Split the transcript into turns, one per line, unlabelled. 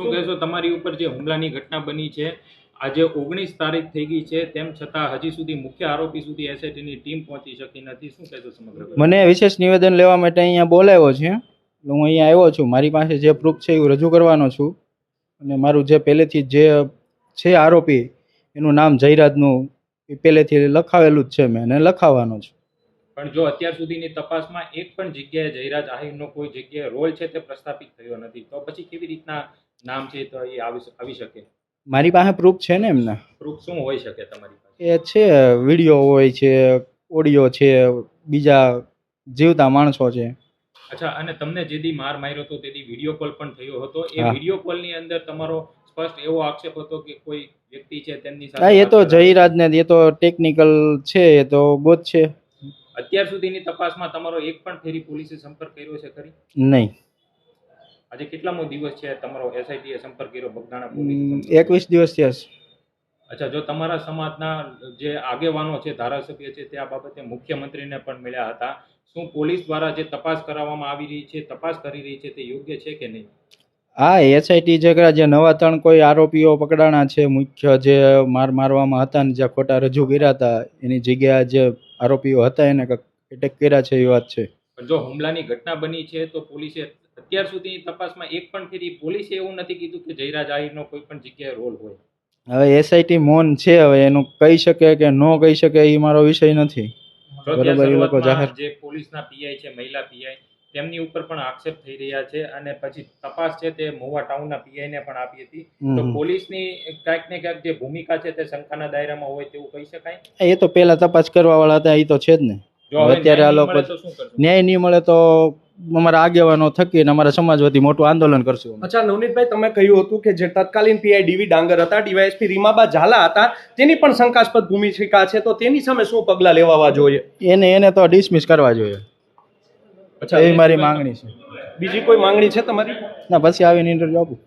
શું કહેશો? તમારી ઉપર જે હુમલાની ઘટના બની છે આજે ઓગણીસ તારીખ થઈ ગઈ છે તેમ છતાં હજી સુધી મુખ્ય આરોપી સુધી એસઆઈટીની ટીમ પહોંચી શકી નથી. શું કહેશો સમગ્ર
મને વિશેષ નિવેદન લેવા માટે અહીંયા બોલાવ્યો છે. હું અહીંયા આવ્યો છું. મારી પાસે જે પ્રૂફ છે એ રજૂ કરવાનો છું. અને મારું જે પહેલેથી જે છે આરોપી એનું નામ જયરાજનું એ પહેલેથી લખાવેલું જ છે મેં અને લખાવવાનો છું.
પણ જો અત્યાર સુધીની તપાસમાં એક પણ જગ્યાએ જયરાજ આહિરનો કોઈ જગ્યાએ રોલ છે તે પ્રસ્થાપિત થયો નથી. તો પછી કેવી રીતના નામ છે તો એ આવી આવી શકે.
મારી પાસે પ્રૂફ છે ને એમના?
પ્રૂફ શું હોઈ શકે તમારી પાસે?
એ છે વીડિયો હોય છે ઓડિયો છે બીજા જીવતા માણસો છે.
અચ્છા અને તમને જે દી માર માર્યો હતો તે દી વીડિયો કોલ પણ થયો હતો. એ
વીડિયો
વીડિયો કોલની અંદર તમારો સ્પષ્ટ એવો આક્ષેપ હતો કે કોઈ વ્યક્તિ છે તેમની
હા એ તો
જયરાજ.
જયરાજને એ તો ટેકનિકલ છે એ તો ગોત છે.
અત્યાર સુધીની તપાસમાં તમારો એક પણ ફેરી પોલીસે સંપર્ક કર્યો છે ખરી?
નહીં.
આજે કેટલામો દિવસ છે તમારો એસઆઈટી એ સંપર્ક કર્યો બગદાણા પોલીસે
એકવીસ દિવસ થયા છે.
અચ્છા જો તમારા સમાજના જે આગેવાનો છે ધારાસભ્ય છે તે આ બાબતે મુખ્યમંત્રીને પણ મળ્યા હતા. શું પોલીસ દ્વારા જે તપાસ કરાવવામાં આવી રહી છે તપાસ કરી રહી છે તે યોગ્ય છે કે નહીં?
હા એસઆઈટી જગ્યા જે નવા ત્રણ કોઈ આરોપીઓ પકડાણા છે મુખ્ય જે માર મારવામાં હતા ને જે ખોટા રજૂ કર્યા હતા એની જગ્યા જે આરોપીઓ હતા એને એટેક કર્યા છે એ વાત છે.
પણ જો હુમલાની ઘટના બની છે તો પોલીસે અત્યાર સુધી તપાસમાં એક પણ ફેરી પોલીસે એવું નથી કીધું કે જયરાજ આહિરનો કોઈ પણ જગ્યાએ રોલ હોય.
હવે એસઆઈટી મૌન છે હવે એનું કહી શકે કે ન કહી શકે એ મારો વિષય નથી.
જો
બરોબર, એ લોકો જાહેર-
જે પોલીસના પીઆઈ છે મહિલા પીઆઈ તેમની ઉપર પણ આક્ષેપ થઈ રહ્યા છે અને પછી તપાસ છે તે મોવા ટાઉનના પીઆઈ ને પણ આપી હતી. તો પોલીસની ક્યાંક ને ક્યાંક જે ભૂમિકા છે તે શંકાના દાયરામાં હોય તેવું કહી શકાય?
એ તો પેલા તપાસ કરવા વાળા હતા એ તો છે જ ને. અત્યારે આ લોકો-? ન્યાય નહીં મળે તો અમારા આગેવાનો થકી અને અમારા સમાજ વતી મોટું આંદોલન કરશું
અચ્છા નવનીતભાઈ તમે કહ્યું હતું કે જે તત્કાલીન પીઆઈ ડીવી ડાંગર હતા ડીવાયએસપી રીમાબા ઝાલા હતા. તેની પણ શંકાસ્પદ ભૂમિકા છે. તો તેની સામે શું પગલાં લેવાવા જોઈએ?
એને એને તો ડિસમિસ કરવા જોઈએ.
અચ્છા,
એ મારી માંગણી છે.
બીજી કોઈ માંગણી છે તમારી?
ના પછી આવીને ઇન્ટરવ્યુ આપું.